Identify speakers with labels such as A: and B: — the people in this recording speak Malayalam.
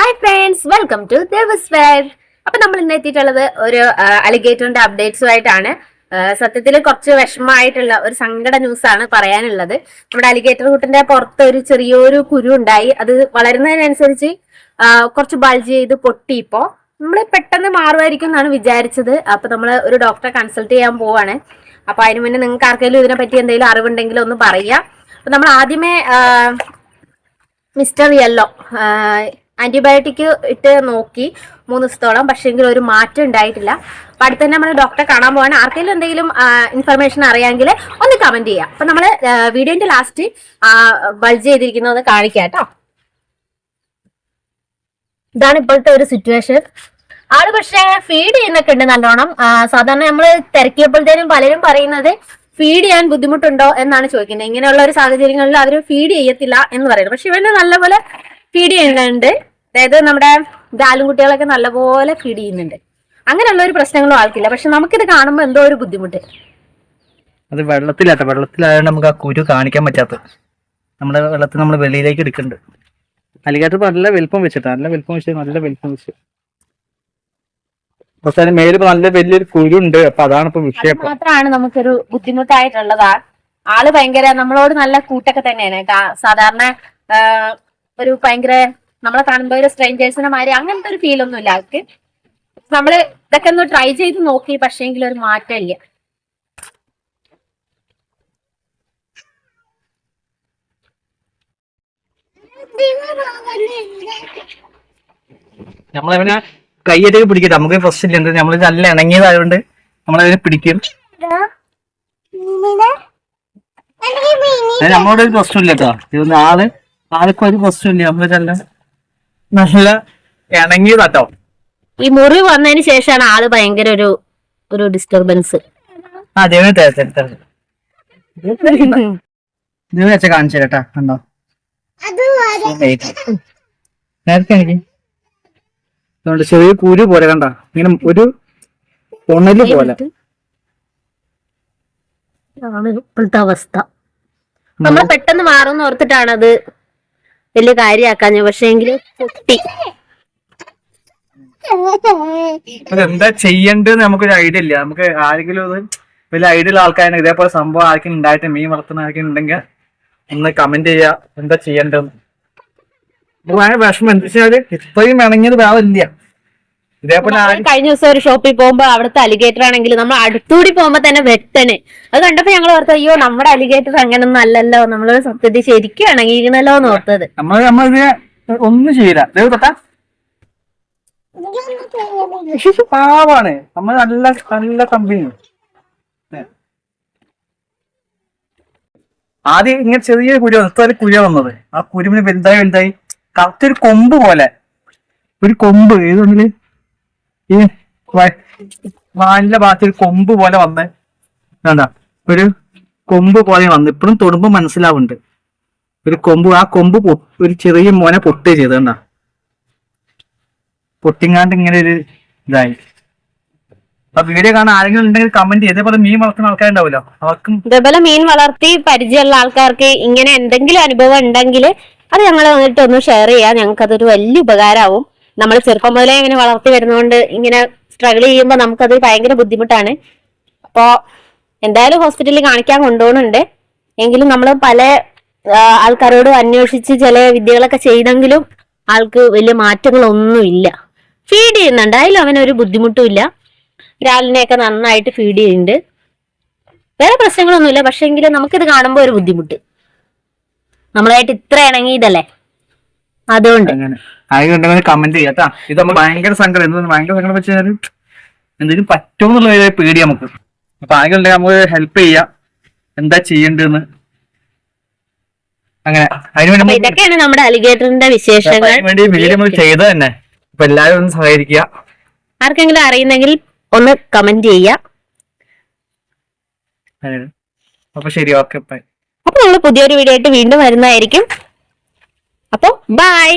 A: Hi friends welcome to Devas wear അപ്പൊ നമ്മൾ ഇന്ന് എത്തിയിട്ടുള്ളത് ഒരു അലിഗേറ്ററിന്റെ അപ്ഡേറ്റ്സുമായിട്ടാണ് സത്യത്തിൽ കുറച്ച് വിഷമമായിട്ടുള്ള ഒരു സങ്കട ന്യൂസ് ആണ് പറയാനുള്ളത്. നമ്മുടെ അലിഗേറ്റർ കൂട്ടിന്റെ പുറത്ത് ഒരു ചെറിയൊരു കുരു ഉണ്ടായി. അത് വളരുന്നതിനനുസരിച്ച് കുറച്ച് ബൾജ് ചെയ്ത് പൊട്ടി ഇപ്പോ. നമ്മൾ പെട്ടെന്ന് മാറുമായിരിക്കും എന്നാണ് വിചാരിച്ചത്. അപ്പൊ നമ്മൾ ഒരു ഡോക്ടറെ കൺസൾട്ട് ചെയ്യാൻ പോവാണ്. അപ്പൊ അതിനു മുന്നേ നിങ്ങൾക്ക് ആർക്കെങ്കിലും ഇതിനെപ്പറ്റി എന്തെങ്കിലും അറിവുണ്ടെങ്കിൽ ഒന്ന് പറയാം. അപ്പൊ നമ്മൾ ആദ്യമേ മിസ്റ്റർ യെല്ലോ ആന്റിബയോട്ടിക് ഇട്ട് നോക്കി മൂന്ന് ദിവസത്തോളം പക്ഷേങ്കിൽ ഒരു മാറ്റം ഉണ്ടായിട്ടില്ല. അപ്പം അടുത്ത് തന്നെ നമ്മൾ ഡോക്ടറെ കാണാൻ പോവാണ്. ആർക്കെങ്കിലും എന്തെങ്കിലും ഇൻഫർമേഷൻ അറിയാമെങ്കിൽ ഒന്ന് കമന്റ് ചെയ്യാം. അപ്പം നമ്മൾ വീഡിയോന്റെ ലാസ്റ്റ് ബൾജ് ചെയ്തിരിക്കുന്നത് ഒന്ന് കാണിക്കാം കേട്ടോ. ഇതാണ് ഇപ്പോഴത്തെ ഒരു സിറ്റുവേഷൻ ആൾ പക്ഷേ ഫീഡ് ചെയ്യുന്നൊക്കെ ഉണ്ട് നല്ലോണം. സാധാരണ നമ്മൾ തിരക്കിയപ്പോഴത്തേനും പലരും പറയുന്നത് ഫീഡ് ചെയ്യാൻ ബുദ്ധിമുട്ടുണ്ടോ? എന്നാണ് ചോദിക്കുന്നത്. ഇങ്ങനെയുള്ള ഒരു സാഹചര്യങ്ങളിൽ അവർ ഫീഡ് ചെയ്യത്തില്ല എന്ന് പറയുന്നത്. പക്ഷെ ഇവന് നല്ലപോലെ ഫീഡ് ചെയ്യുന്നുണ്ട്. അതായത് നമ്മുടെ ഗാലും കുട്ടികളൊക്കെ നല്ലപോലെ ഫീഡ് ചെയ്യുന്നുണ്ട്. അങ്ങനെയുള്ള ഒരു പ്രശ്നങ്ങളും ആൾക്കില്ല. പക്ഷെ നമുക്കിത് കാണുമ്പോൾ എന്തോ ഒരു ബുദ്ധിമുട്ട്.
B: അത് വെള്ളത്തിലാട്ടെ. വെള്ളത്തിലായതുകൊണ്ട് നമുക്ക് ആ കുരു കാണിക്കാൻ പറ്റാത്ത. നമ്മുടെ വെള്ളത്തിൽ നമ്മൾ വെളിയിലേക്ക് എടുക്കുന്നുണ്ട് അലിഗാറ്റർ നല്ല വലിപ്പം വെച്ചിട്ട്. നല്ല വലിപ്പം വെച്ച് നല്ല വലിപ്പം വെച്ച്. അവസാനം മേലിപ്പോ നല്ല വലിയൊരു കുരു ഉണ്ട് അപ്പൊ അതാണ് ഇപ്പൊ വിഷയം.
A: മാത്രമാണ് നമുക്കൊരു ബുദ്ധിമുട്ടായിട്ടുള്ളതാ. ആൾ ഭയങ്കര നമ്മളോട് നല്ല കൂട്ടൊക്കെ തന്നെയാണ്. സാധാരണ ഒരു ഭയങ്കര നമ്മളെ കാണുമ്പോ ഒരു സ്ട്രേഞ്ചേഴ്സിനെ മാതിരി അങ്ങനത്തെ ഒരു ഫീൽ ഒന്നും ഇല്ല. അവർക്ക് നമ്മൾ ഇതൊക്കെ ഒന്ന് ട്രൈ ചെയ്ത് നോക്കി പക്ഷേങ്കിൽ ഒരു മാറ്റമില്ല
B: നമ്മളവനെ കയ്യേറ്റൊക്കെ പിടിക്കട്ടെ. നമുക്ക് ഫസ്റ്റ് ഇല്ല. എന്താ നമ്മൾ നല്ല ഇണങ്ങിയതായതുകൊണ്ട് നമ്മളതിനെ പിടിക്കും. നമ്മളോട് ഒരു പ്രശ്നമില്ല കേട്ടോ. ഇതൊന്നും ആൾ ആൾക്കും ഒരു പ്രശ്നമില്ല നമ്മൾ നല്ല നല്ല ഇണങ്ങിയതാട്ടോ
A: ഈ മുറി വന്നതിന് ശേഷമാണ് ആൾ ഭയങ്കര ഒരു ഒരു ഡിസ്റ്റർബൻസ്
B: വെച്ച കാണിച്ചു കേട്ടാ കണ്ടോ? നേരത്തെ എനിക്ക്. അതുകൊണ്ട് ചെറിയ കുരു പോലെ കണ്ട? ഇങ്ങനെ ഒരു പൊണ്ണൽ പോലെ.
A: ഇപ്പോഴത്തെ അവസ്ഥ. നമ്മൾ പെട്ടെന്ന് മാറുമെന്ന് ഓർത്തിട്ടാണത് വലിയ കാര്യാക്കാഞ്ഞ പക്ഷെ എങ്കിൽ പൊട്ടി.
B: എന്താ ചെയ്യണ്ടെന്ന് നമുക്കൊരു ഐഡിയ ഇല്ല. നമുക്ക് ആരെങ്കിലും അത് വലിയ ഐഡിയ ഉള്ള ആൾക്കാരെ ഇതേപോലെ സംഭവം ആർക്കും ഉണ്ടായിട്ട് മീൻ വളർത്തുന്ന ആർക്കും ഉണ്ടെങ്കിൽ ഒന്ന് കമന്റ് ചെയ്യാ എന്താ ചെയ്യണ്ടെന്ന് ഭയങ്കര വിഷമം. എന്താ വെച്ചാൽ ഇത്രയും ഇണങ്ങിയത് വേറെ ഇല്ല ഇതേപോലെ
A: കഴിഞ്ഞ ദിവസം ഒരു ഷോപ്പിൽ പോകുമ്പോ അവിടുത്തെ അലിഗേറ്റർ ആണെങ്കിൽ നമ്മൾ അടുത്തൂടി പോകുമ്പോ തന്നെ വെട്ടന്. അത് കണ്ടപ്പോ ഞങ്ങൾ ഓർത്തത് അയ്യോ നമ്മുടെ അലിഗേറ്റർ അങ്ങനൊന്നും അല്ലല്ലോ. നമ്മൾ സത്യത്തിൽ ശരിക്കും ഇണങ്ങിയിരുന്നല്ലോ എന്ന് ഓർത്തത്.
B: നമ്മൾ നമ്മളിത് ഒന്നും ചെയ്യില്ല. ദൈവ തൊട്ടാ. പാവാണ്. നമ്മൾ നല്ല നല്ല കമ്പനി ആദ്യം ഇങ്ങനെ ചെറിയ കുരു ഒരു കുരു വന്നത്. ആ കുരുവിന് വലുതായി വലുതായി. കറക്റ്റ് ഒരു കൊമ്പ് പോലെ. ഒരു കൊമ്പ്. ഏതുകൊണ്ടിൽ ഈ വ- വാലിന്റെ ഭാഗത്ത് ഒരു കൊമ്പ് പോലെ വന്ന് വേണ്ട ഒരു കൊമ്പ് പോലെ വന്ന്. ഇപ്പോഴും തൊടുമ്പോ മനസ്സിലാവുന്നുണ്ട്. ഒരു കൊമ്പ് ആ കൊമ്പ് ഒരു ചെറിയ മോനെ പൊട്ടുക ചെയ്ത് കണ്ട? പൊട്ടിങ്ങാണ്ട് ഇങ്ങനെ ഒരു ഇതായി. അപ്പൊ വീഡിയോ കാണാൻ ആരെങ്കിലും ഉണ്ടെങ്കിൽ കമന്റ് ചെയ്ത് ഇതേപോലെ മീൻ വളർത്തുന്ന ആൾക്കാരുണ്ടാവല്ലോ അവർക്കും
A: ഇതേപോലെ മീൻ വളർത്തി പരിചയമുള്ള ആൾക്കാർക്ക് ഇങ്ങനെ എന്തെങ്കിലും അനുഭവം ഉണ്ടെങ്കിൽ അത് ഞങ്ങൾ വന്നിട്ട് ഒന്ന് ഷെയർ ചെയ്യാം. ഞങ്ങൾക്ക് അതൊരു വലിയ ഉപകാരമാവും. നമ്മൾ ചെറുപ്പം മുതലേ ഇങ്ങനെ വളർത്തി വരുന്നതുകൊണ്ട് ഇങ്ങനെ സ്ട്രഗിൾ ചെയ്യുമ്പോൾ നമുക്കത് ഭയങ്കര ബുദ്ധിമുട്ടാണ്. അപ്പോ എന്തായാലും ഹോസ്പിറ്റലിൽ കാണിക്കാൻ കൊണ്ടുപോകുന്നുണ്ട്. എങ്കിലും നമ്മൾ പല ആൾക്കാരോടും അന്വേഷിച്ച് ചില വിദ്യകളൊക്കെ ചെയ്തെങ്കിലും ആൾക്ക് വലിയ മാറ്റങ്ങളൊന്നും ഇല്ല. ഫീഡ് ചെയ്യുന്നുണ്ട്. അതിലും അവനൊരു ബുദ്ധിമുട്ടും ഇല്ല. രാലിനെയൊക്കെ നന്നായിട്ട് ഫീഡ് ചെയ്യുന്നുണ്ട്. വേറെ പ്രശ്നങ്ങളൊന്നുമില്ല. പക്ഷെ എങ്കിലും നമുക്കിത് കാണുമ്പോൾ ഒരു ബുദ്ധിമുട്ട്. നമ്മളായിട്ട് ഇത്ര ഇണങ്ങിയതല്ലേ? അതുകൊണ്ട്.
B: ആരെങ്കിലും കമന്റ് ചെയ്യാം. ഇത് നമ്മൾ ഭയങ്കര സങ്കടം. എന്ത് ഭയങ്കര സങ്കടം വെച്ചാൽ എന്തെങ്കിലും പറ്റുമെന്നുള്ള ഒരു പേടി നമുക്ക്. അപ്പൊ ആകെ ഉണ്ടെങ്കിൽ നമുക്ക് ഹെൽപ്പ് ചെയ്യാം. എന്താ ചെയ്യേണ്ടതെന്ന്. അങ്ങനെ. അതിനുവേണ്ടി
A: ഇതൊക്കെയാണ് നമ്മുടെ അലിഗേറ്ററിന്റെ വിശേഷങ്ങൾ.
B: വേണ്ടി വീഡിയോ നമ്മൾ ചെയ്തത് തന്നെ. അപ്പൊ എല്ലാവരും ഒന്ന് സഹകരിക്കുക.
A: ആർക്കെങ്കിലും അറിയുന്നെങ്കിൽ ഒന്ന് കമന്റ് ചെയ്യാം.
B: അപ്പൊ ശരി. ഓക്കെ.
A: അപ്പൊ നമ്മൾ പുതിയൊരു വീഡിയോ ആയിട്ട് വീണ്ടും വരുന്നതായിരിക്കും. അപ്പൊ ബൈ.